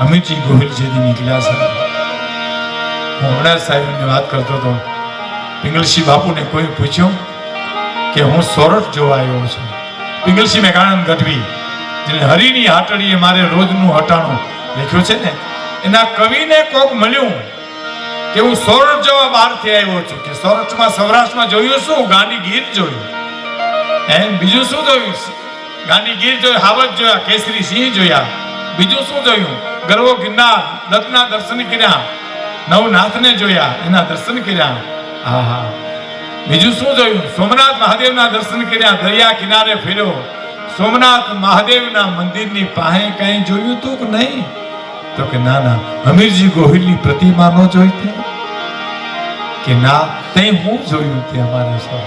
અમિતજી ગોહિલ જેથી નીકળ્યા છે. હું હમણાં સાહેબની વાત કરતો હતો. પિંગલસિંહ બાપુને કોઈ પૂછ્યું કે હું સોરઠ જોવા આવ્યો છું? પિંગલસિંહ મેઘાનંદ ગઢવી. જેને હરિની હાટડીએ મારે રોજનું હટાણું લખ્યું છે ને, એના કવિને કોક મળ્યું કે હું સોરઠ જોવા બહારથી આવ્યો છું. કે સોરઠમાં સૌરાષ્ટ્રમાં જોયું શું? ગાંડી ગીર જોયું. એમ બીજું શું જોયું? ગાંધી ગીર જોયું, હાવજ જોયા કેસરી સિંહ જોયા. બીજું શું જોયું? ગરવો ગિરનાર દત્તના દર્શન કર્યા. નવનાથને જોયા, એના દર્શન કર્યા. હા હા બીજું શું જોયું? સોમનાથ મહાદેવના દર્શન કર્યા, દરિયા કિનારે ફેર્યો. સોમનાથ મહાદેવના મંદિરની પાસે કઈ જોયું તું કે નહીં? તો કે ના ના હમીરજી ગોહિલની પ્રતિમા નો જોઈ તે કે ના, તે હું જોયું તે અમારા સૌ.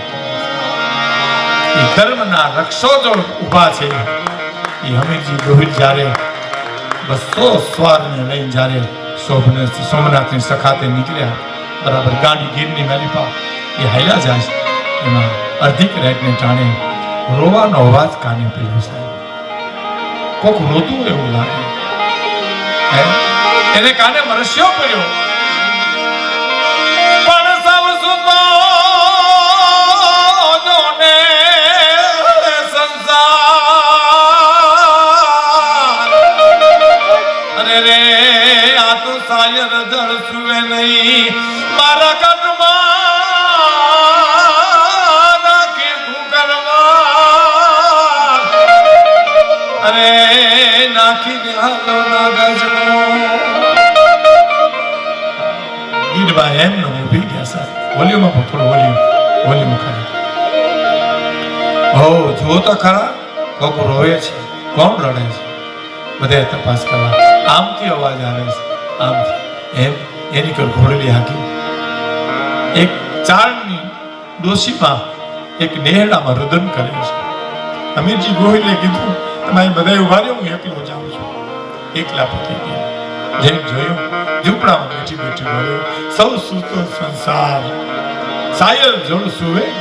રક્ષો જો ઊભા છે. એ હમીરજી ગોહિલ જ્યારે બસો સ્વારને લઈને જ્યારે શોભને સોમનાથની સખાતે નીકળ્યા, બરાબર ગાંડી ગીરની મેલીપા એ હાલ્યા જાય છે. એમાં અર્ધિક રાતને જાણે રોવાનો અવાજ કાને પેલું સાહેબ? કોક રોતું એવું લાગે. એને કાને મરસ્યો પડ્યો? અરે રે, આ તો સાયર જળ સુવે નહીં. મારા કટમાં નાખી ભૂકરમાં અરે નાખી દે ના ગજનો ગીરબા એમ ને ઊભી ગયા સર વોલ્યુમ આપો થોડો વોલ્યુમ વોલ્યુમ ખરા હો જો તો ખરા. કોક રોવે છે. કોણ રડે છે? બધે તપાસ કરવા. આમથી અવાજ આવે છે. આમથી. એમ, એની કર ઘોડેલી હાકી. એક ચાળની ડોશીમાં એક નેહડામાં રદન કરે છે. અમીરજી ગોહિલે કીધું, તમારે બધા ઊભા રહ્યો, હું એકલો જાઉં છું. એકલા પતિ જેમ જોયું, ઝૂંપડામાં બેઠી બેઠી બોલ્યો, સૌ સૂતો સંસાર, સાયલ જોડ સુવે.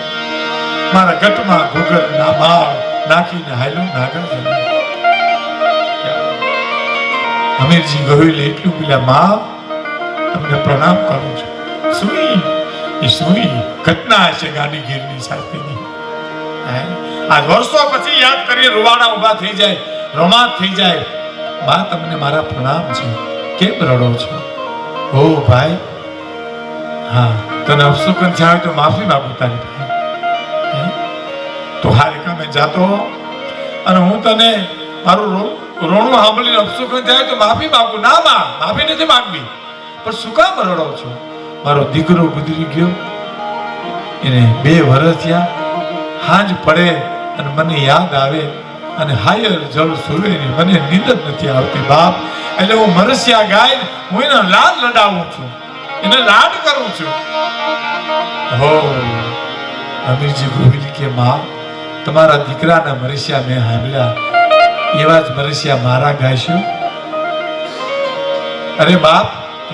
મારા ગટમાં ગુગલ ના માળ નાખીને હાલ્યો નાગર જતો. હમીરજી ગોહિલે એટલું પેલા માં તમને પ્રણામ કરું છું. સુઈ, એ સુઈ ઘટના ગાડી ગીરની સાથેની. આ વર્ષો પછી યાદ કરીએ, રૂવાડા ઊભા થઈ જાય રોમાંચ થઈ જાય. માં તમને મારા પ્રણામ છે. કેમ રડો છો? ઓ ભાઈ, હા, તને અપશુકન થયા તો માફી માંગુ તારી ભાઈ? તો હારે કામે જાતો અને હું તને મારું રો- રોણું સાંભળીને અપસુખ થાય તો માફી માંગુ. ના માં, માફી નથી માંગવી. પણ શું કામ રડો છો? મારો દીકરો ગુજરી ગયો. એને બે વર્ષ થયા. હાંજ પડે અને મને યાદ આવે અને હાયર જળ સુવે મને નીંદ નથી આવતી, બાપ. એટલે હું મરસિયા ગાય હું એનો લાડ લડાવું છું. એને લાડ કરું છું. હો, અમીરજી ગોવિંદ કે, માં, તમારા દીકરાના મરસિયા મેં હાંભળ્યા એવા જ મરસિયા મારા ગાઈશું અરે બાપ,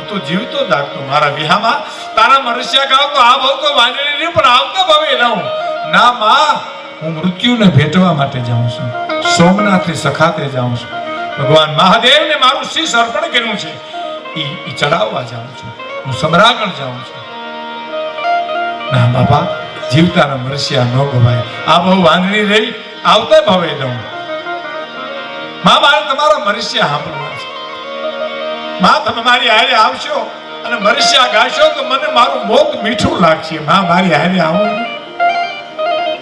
તું જીવતો દાખતો મારા વિહામાં. તારા મરસિયા ગાવ તો આ ભાવ તો વાંદરી નહીં પણ આવતો ભાવે રહું ના માં, હું મૃત્યુને ભેટવા માટે જાઉં છું. સોમનાથથી સખાતે જાઉં છું. ભગવાન મહાદેવને મારું શીશ અર્પણ કર્યું છે. એ ચડાવવા જાઉં છું. હું સમ્રાગણ જાઉં છું. ના બાપા, જીવતાના મરસિયા ન ગવાય. આ બહુ વાંદરી રહી, આવતા ભાવે દઉં માં મારે તમારા મરસિયા સાંભળવા છે. માં, તમે મારી હારે આવશો અને મરસિયા ગાશો તો મને મારું મોત મીઠું લાગશે. માં, મારી હારે આવો.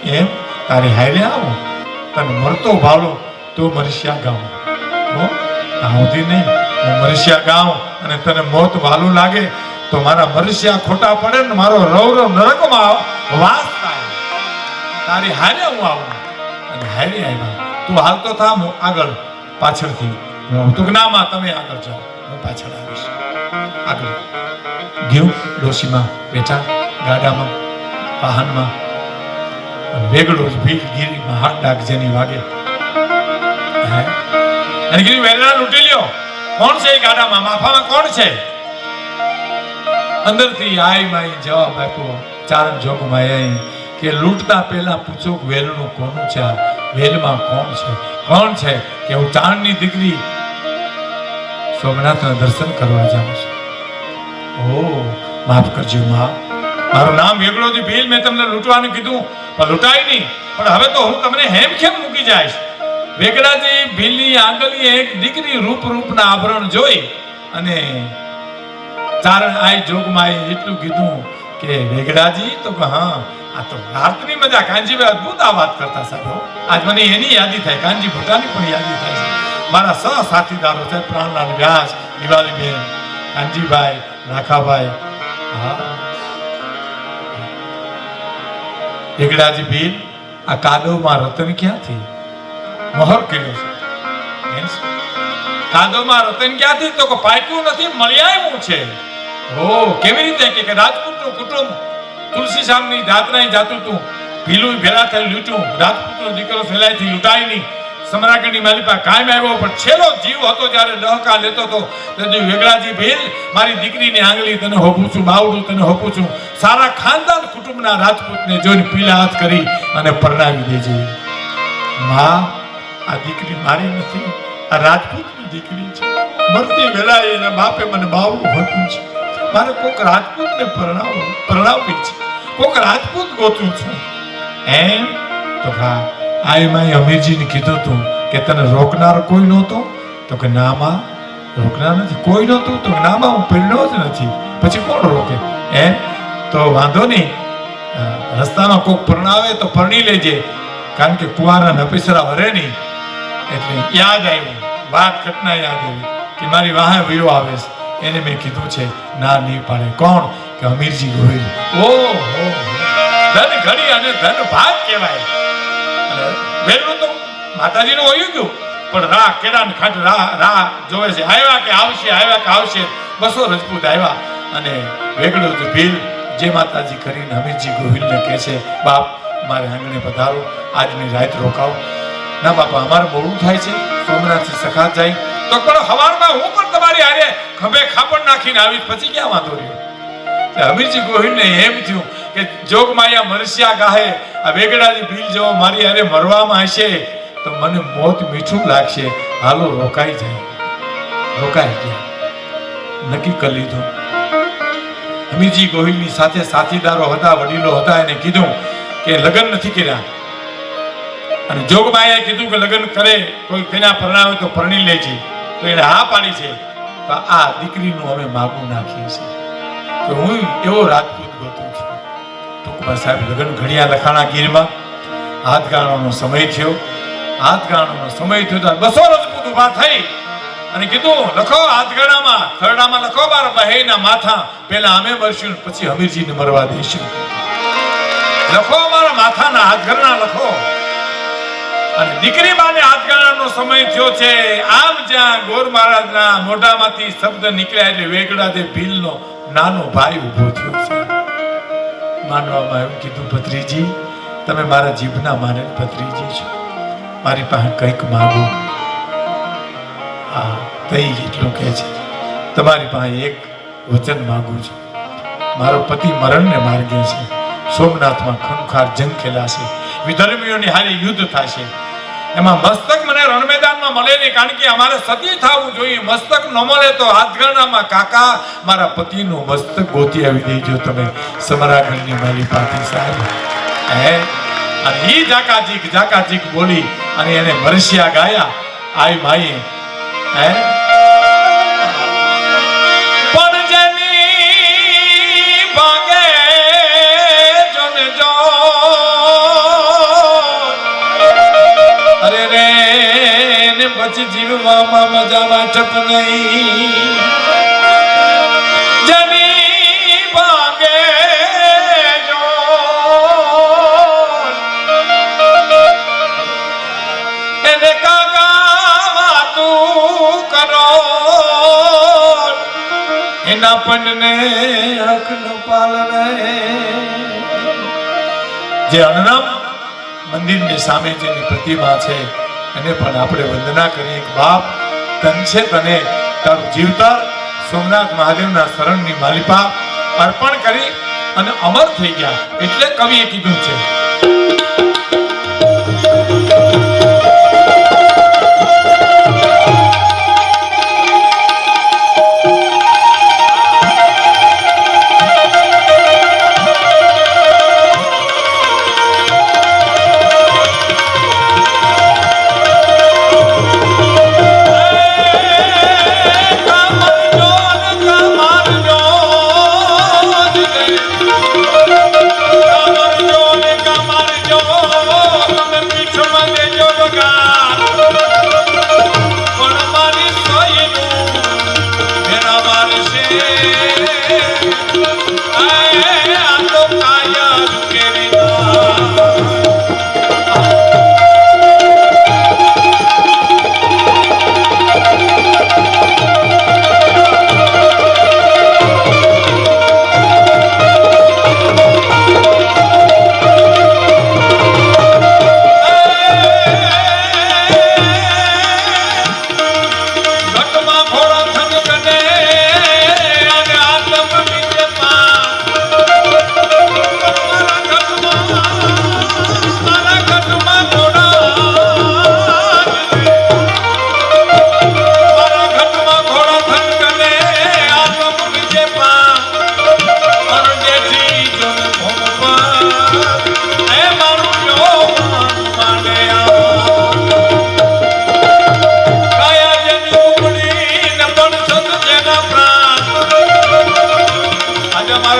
એમ? તારી હારે આવો. તને મરતો ભાવલો તો મરસિયા ગાઉં આવતી નહીં. હું મરસિયા ગાઉં અને તને મોત વાલું લાગે તો મારા મરસિયા ખોટા પડે ને મારો રવ રવ નરકમાં વાસ થાય. તારી હારે હું આવું. અને હારે આવ્યા. તું હાલતો થા આગળ પાછળથી. હું. તું ના માં તમે આગળ જાઓ. હું પાછળ આવીશ. આગળ. ગયું ડોશીમાં બેઠા ગાડામાં વાહનમાં. અને વેગળો જ ભીલ ગીરીમાં હાથ ડાક જેની વાગે. અને ગીરી વેલણા લૂંટી લ્યો. કોણ છે એ ગાડામાં? માફામાં કોણ છે? અંદરથી આઈ માઈ જવાબ આપ્યો ચારણ જોગમાં આઈ કે લૂંટતા પહેલા પૂછો વેલનું કોનું છે? આ વેલમાં કોણ છે? કોણ છે કે હું ચાણની દીકરી સોમનાથના દર્શન કરવા જાઉં છું. ઓ, માફ કરજો માં. મારું નામ વેગળો થી ભીલ મેં તમને લૂંટવાનું કીધું, પણ લૂંટાય નહીં. પણ હવે તો હું તમને હેમ ખેમ મૂકી જઈશ. વેગડાજી ભીલની આંગળીએ એક દીકરી રૂપ રૂપના આભરણ જોઈ અને ચારણ આઈ જોગમાં એટલું કીધું કે વેગડાજી તો હા આ તો રાતની મજા. કાંજીભાઈ અદ્ભુત આ વાત કરતા સાહેબ આજ મને એની યાદી થાય. કાંજી ભૂટાની પણ યાદી થાય છે. મારા સહ સાથીદારો છે, પ્રાણલાલ વ્યાસ, દિવાલીબેન કાંજીભાઈ રાખાભાઈ હા. વેગડાજી ભીલ, આ કાદવમાં રતન ક્યાંથી? મહોર કર્યો છે. કાદવમાં રતન ક્યાંથી? તો કે પાક્યું નથી એવું છે. ઓ, કેવી રીતે? કે રાજપૂતનું કુટુંબ તુલસી સામની જાત્રાએ જાતું તું. ભીલું ભેળા થઈ લૂંટ્યું. રાજપૂતનો દીકરો ફેલાયથી લૂંટાય નહીં. સમરાગઢની માલિકા કાયમ આવ્યો, પણ છેલ્લો જીવ હતો જ્યારે ડહકા લેતો હતો. તેથી વેગળાજી ભીલ, મારી દીકરીની આંગળી, તને હોપું છું, બાવડું તને હોપું છું. સારા ખાનદાન કુટુંબના રાજપૂતને જોઈને પીલા હાથ કરી અને પરણાવી દેજે. માં, આ દીકરી મારી નથી. આ રાજપૂતની દીકરી છે. મરતી વેળાએ એના બાપે મને બાવડું હોતું છે. મારે કોઈક રાજપૂતને પરણાવવું પરણાવવી છે. કોક રાજપૂત ગોતું છું. એમ? તો હા આ એમાં અમીરજીને કીધું તું કે તને રોકનાર કોઈ નહોતો? તો કે ના માં, રોકનાર નથી, કોઈ નહોતું? તો ના માં, હું પહેલો જ નથી. પછી કોણ રોકે? એમ? તો વાંધો નહીં. રસ્તામાં કોક પરણાવે તો પરણી લેજે. કારણ કે કુંવારા નપીસરા વરે નહીં. એટલે યાદ આવ્યું. વાત ઘટના યાદ આવી કે મારી વાહે વયો આવે છે. એને મેં કીધું છે, ના, નહીં પાડે. કોણ? કે અમીરજી ગોહિલ. ઓહો, ધન ઘડી અને ધન ભાગ કહેવાય. અને તો માતાજીનું હોયું ગયું. પણ રા કેળા ને ખાંડ રા રા જોવે છે. આવ્યા કે આવશે, આવ્યા કે આવશે. બસો રજપૂત આવ્યા. અને વેગડો જ ભીલ જે માતાજી કરીને હમીરજી ગોહિલને કહે છે, બાપ, મારે આંગણે પધારો. આજની રાત રોકાવો. ના, બાપા, અમારે મોડું થાય છે. સોમનાથથી સખાત જાય. તો પણ હવારમાં હું પણ તમારી હારે ખભે ખાપડ નાખીને આવી પછી ક્યાં વાંધો રહ્યો હમીરજી ગોહિલને એમ થયું કે જોગમાયા મરસ્યા ગાહે, આ વેગડાજી ભીલ જેવો મારી અરે મરવામાં હશે, તો મને મોત મીઠું લાગશે. હાલો, રોકાઈ જાય. રોકાઈ ગયા. નક્કી કરી લીધું. હમીરજી ગોહિલની સાથે સાથીદારો હતા, વડીલો હતા, એને કીધું કે લગ્ન નથી કર્યા. અને જોગમાયાએ કીધું કે લગ્ન કરે, કોઈ તેના પરણાવે તો પરણી લેજે. તો એને હા પાડી છે. તો આ દીકરીનું અમે માગું નાખીએ છીએ તો હું એવો રાજપૂત ગોતું છું ટૂંકમાં સાહેબ લગ્ન ઘડિયા લખાણા ગીરમાં હાથ ગાણવાનો સમય થયો હાથ ગાણવાનો સમય થયો તો બસો રજપૂત ઊભા થઈ અને કીધું લખો હાથગાળામાં ખરડામાં લખો બાર બહેના માથા પેલા અમે મરશું પછી હમીરજીને મરવા દઈશું લખો અમારા માથાના હાથગરના લખો અને દીકરી બાને હાથગાળાનો સમય થયો છે. આમ જ્યાં ગોર મહારાજના મોઢામાંથી શબ્દ નીકળ્યા એટલે વેગડા તે ભીલનો નાનો ભાઈ ઊભો થયો છે. માનવામાં એમ કીધું, ભત્રીજી, તમે મારા જીભના માને ભત્રીજી છો. મારી પાસે કંઈક માગો. હા, તઈ એટલું કહે છે. તમારી પાસે એક વચન માગું છું. મારો પતિ મરણને માર્ગે છે. સોમનાથમાં ખંખાર જંગ ખેલાશે વિધર્મીઓની હારી યુદ્ધ થશે. એમાં મસ્તક મને રણ મેદાનમાં મળે નહીં કારણ કે અમારે સતી થવું જોઈએ. મસ્તક ન મળે તો હાથગણામાં કાકા, મારા પતિનું મસ્તક ગોતી આવી દેજો તમે. સમરાગણની મારી પાટી સાહેબ. હે? અને એ ઝાકાજીક ઝાકાજીક બોલી અને એને મરસિયા ગાયા. આઈ ભાઈ હે? એને પંડને હક ન જે અનનામ મંદિરની સામે જેની પ્રતિમા છે એને પણ આપણે વંદના કરીએ એક બાપ તન છે તને તારું જીવતર સોમનાથ મહાદેવના શરણની માલિપા અર્પણ કરી અને અમર થઈ ગયા. એટલે કવિએ કીધું છે.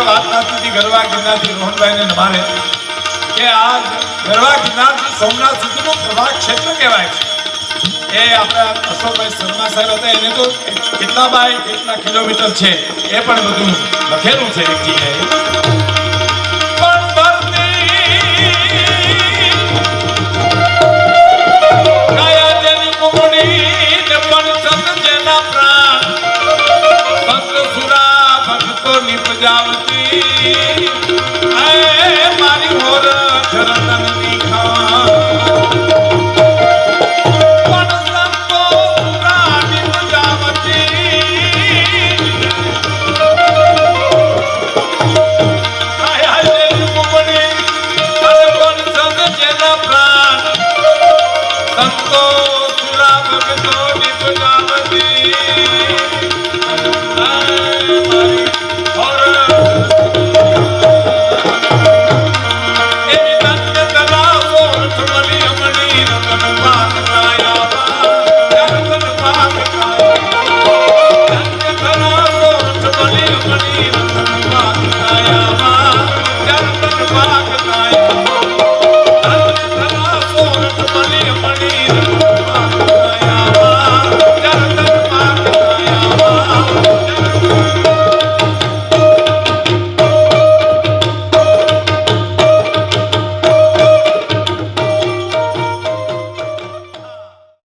ગરવા ગિરનારથી રોહનભાઈને ને મારે કે આ ગરવા ગિરનારથી સોમનાથ સુધીનું પ્રવાહ ક્ષેત્ર કહેવાય છે. એ આપણા અશોકભાઈ શર્મા સાહેબ હતા, એને તો કેટલા બાય કેટલા કિલોમીટર છે એ પણ બધું લખેલું છે એક જગ્યાએ. સંતો સુરા ભક્તો નિપજાવતી